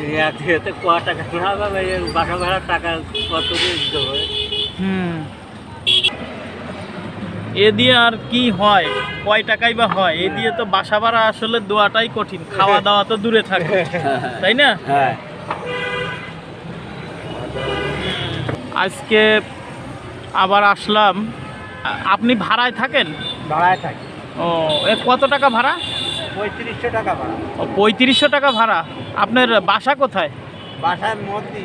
এক ক টাকা? না হবে বাসা ভাড়ার টাকা কত দিতে হবে? হুম। এ দিয়ে আর কি হয়? কয় টাকাই বা হয়? এ দিয়ে তো বাসা ভাড়া আসলে দোয়াটাই কঠিন। খাওয়া দাওয়া তো দূরে থাকে। তাই না? হ্যাঁ। আজকে আবার আসলাম। আপনি ভাড়ায় থাকেন? ভাড়ায় থাকি। ও এ কত টাকা ভাড়া? পঁয়ত্রিশশো টাকা ভাড়া। ও পঁয়ত্রিশশো টাকা ভাড়া। আপনার বাসা কোথায়? বাসার মধ্যে।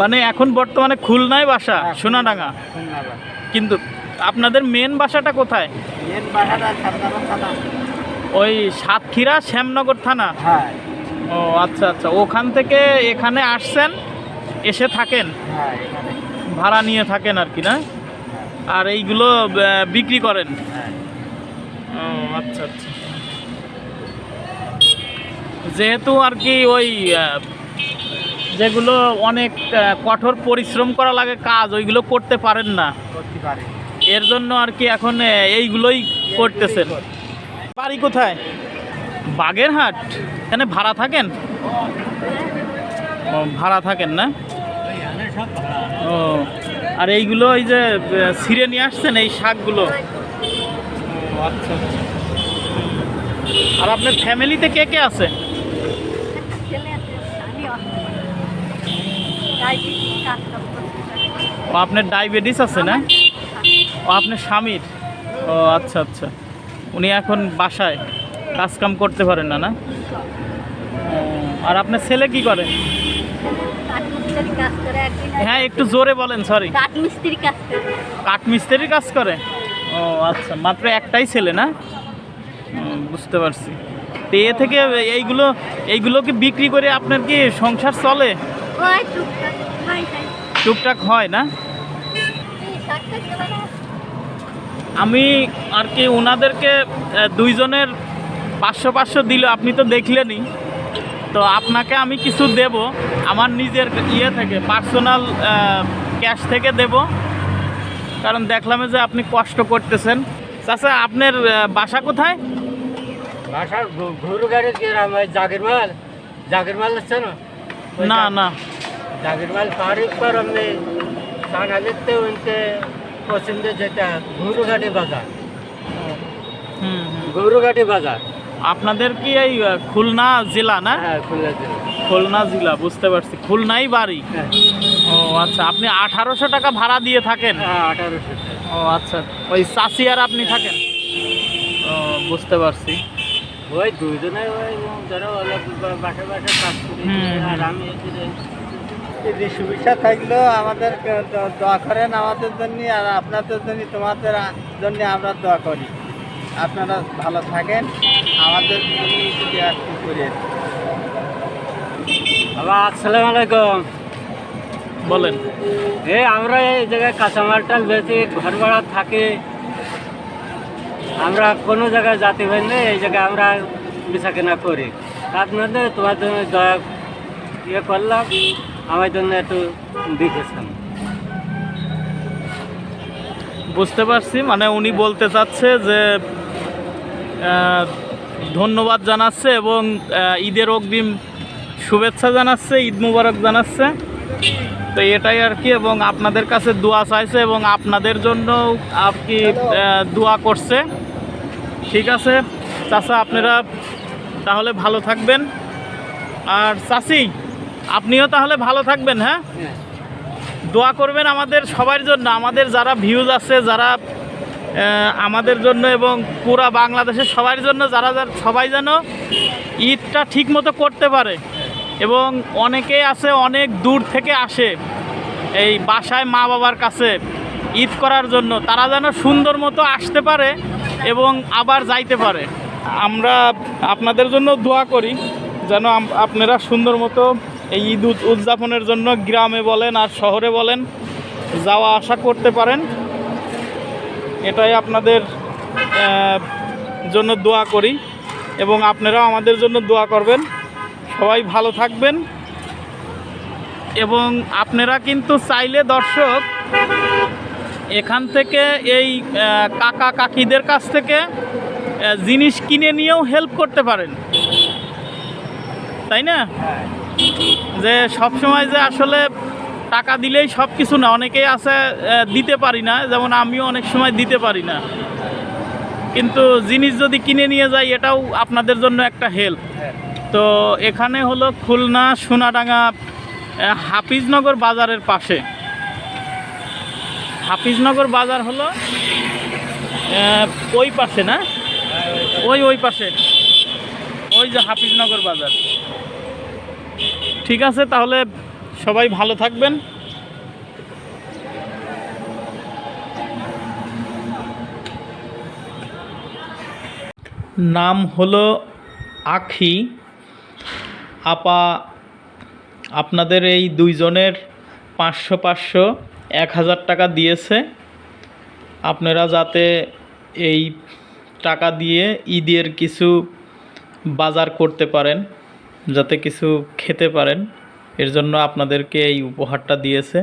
মানে এখন বর্তমানে খুলনায় বাসা সোনাডাঙ্গা। কিন্তু আপনাদের মেন বাসাটা কোথায়? মেন বাসাটা থানা। ওই সাতক্ষীরা শ্যামনগর থানা? হ্যাঁ। ও আচ্ছা আচ্ছা। ওখান থেকে এখানে আসছেন এসে থাকেন? হ্যাঁ ভাড়া নিয়ে থাকেন আর কি না? আর এইগুলো বিক্রি করেন? হ্যাঁ। ও আচ্ছা আচ্ছা। যেহেতু আর কি ওই যেগুলো অনেক কঠোর পরিশ্রম করা লাগে কাজ ওইগুলো করতে পারেন না। এর জন্য আর কি এখন এইগুলোই করতেছেন। বাড়ি কোথায়? বাগেরহাট? এখানে ভাড়া থাকেন? ভাড়া থাকেন না? ও আর এইগুলো এই যে ছিঁড়ে নিয়ে আসছেন এই শাকগুলো? আচ্ছা আচ্ছা। আর আপনার ফ্যামিলিতে কে কে আছে ছেলে আছে আমি ডায়াবেটিস কাজ ও আপনার ডায়াবেটিস আছে না? ও আপনার স্বামীর? ও আচ্ছা আচ্ছা। উনি এখন বাসায়। কাজ কাম করতে পারেন না না? আর আপনার ছেলে কি করে? হ্যাঁ একটু জোরে বলেন সরি কাঠমিস্ত্রির কাজ করে? ও আচ্ছা মাত্র একটাই ছেলে না? বুঝতে পারছি। তো এ থেকে এইগুলো এইগুলো কি বিক্রি করে আপনার কি সংসার চলে ওই টুকটাক খাই খাই টুকটাক হয় না? আমি আর কি ওনাদেরকে দুইজনের পাঁচশো পাঁচশো দিল আপনি তো দেখলেনই। তো আপনাকে আমি কিছু দেব আমার নিজের ইয়ে থেকে পার্সোনাল ক্যাশ থেকে দেব। কারণ দেখলাম যে আপনি কষ্ট করতেছেন। চাচা আপনার বাসা কোথায়? বাসা ঘুরু গাড়ি কিরাম ওই জাগির মাল জাগির মাল না না। মাল পাহাড়ির পর আমি সানালিতে উনতে পছন্দ যেটা ঘুরুঘাটি বাজার হুম। গৌরঘাটি বাজার আপনাদের কি এই খুলনা জেলা না হ্যাঁ খুলনা জেলা খুলনা জেলা বুঝতে পারছি খুলনাই বাড়ি হ্যাঁ ও আচ্ছা আপনি আঠারোশো টাকা ভাড়া দিয়ে থাকেন? হ্যাঁ আঠারোশো ও আচ্ছা ওই চাষি আর আপনি থাকেন? ও বুঝতে পারছি। ওই দুইজনে ওই অনেক বাসা বাসা কাজ করি। হুম, হুম। আর আমি যদি সুবিধা থাকলেও আমাদের দোয়া করেন আমাদের জন্য আর আপনাদের জন্য তোমাদের জন্য আমরা দোয়া করি। আপনারা ভালো থাকেন আমাদের জন্য যদি বাবা আসসালামু আলাইকুম। বলেন। এই আমরা এই জায়গায় কাঁচামাল টাল বেশি ঘর ভাড়া থাকে। আমরা কোনো জায়গায় যাতে পারি না এই জায়গায় আমরা বেচা কেনা করি। তার মধ্যে তোমার জন্য দয়া ইয়ে করলাম। আমার জন্য একটু দেখেছেন বুঝতে পারছি মানে উনি বলতে চাচ্ছে যে ধন্যবাদ জানাচ্ছে এবং ঈদের অগ্রিম শুভেচ্ছা জানাচ্ছে, ঈদ মুবারক জানাচ্ছে। তো এটাই আর কি, এবং আপনাদের কাছে দোয়া চাইছে এবং আপনাদের জন্য আর কি দোয়া করছে। ঠিক আছে, চাচা, আপনারা তাহলে ভালো থাকবেন। আর চাচি আপনিও তাহলে ভালো থাকবেন হ্যাঁ? দোয়া করবেন আমাদের সবার জন্য আমাদের যারা ভিউজ আছে যারা আমাদের জন্য এবং পুরা বাংলাদেশের সবার জন্য যারা যারা সবাই যেন ঈদটা ঠিক মতো করতে পারে। এবং অনেকেই আছে অনেক দূর থেকে আসে এই বাসায় মা বাবার কাছে ঈদ করার জন্য। তারা যেন সুন্দর মতো আসতে পারে এবং আবার যাইতে পারে। আমরা আপনাদের জন্য দোয়া করি যেন আপনারা সুন্দর মতো এই ঈদ উদ- উদযাপনের জন্য গ্রামে বলেন আর শহরে বলেন যাওয়া আসা করতে পারেন। এটাই আপনাদের জন্য দোয়া করি এবং আপনারাও আমাদের জন্য দোয়া করবেন। সবাই ভালো থাকবেন এবং আপনারা কিন্তু চাইলে দর্শক এখান থেকে এই কাকা কাকিদের কাছ থেকে জিনিস কিনে নিয়েও হেল্প করতে পারেন। তাই না? হ্যাঁ। যে সব সময় যে আসলে টাকা দিলেই সব কিছু না, অনেকেই আছে দিতে পারি না, যেমন আমিও অনেক সময় দিতে পারি না। কিন্তু জিনিস যদি কিনে নিয়ে যাই, এটাও আপনাদের জন্য একটা হেল্প তো এখানে হলো খুলনা সোনাডাঙ্গা হাফিজনগর বাজারের পাশে। হাফিজনগর বাজার হলো ওই পাশে না? ওই ওই পাশে। ওই যে হাফিজনগর বাজার। ঠিক আছে, তাহলে সবাই ভালো থাকবেন। নাম হলো আখি। আপা, আপনাদের এই দুইজনের পাঁচশো পাঁচশো এক হাজার টাকা দিয়েছে। আপনারা যাতে এই টাকা দিয়ে ঈদের কিছু বাজার করতে পারেন। যাতে কিছু খেতে পারেন। এর জন্য আপনাদেরকে এই উপহারটা দিয়েছে।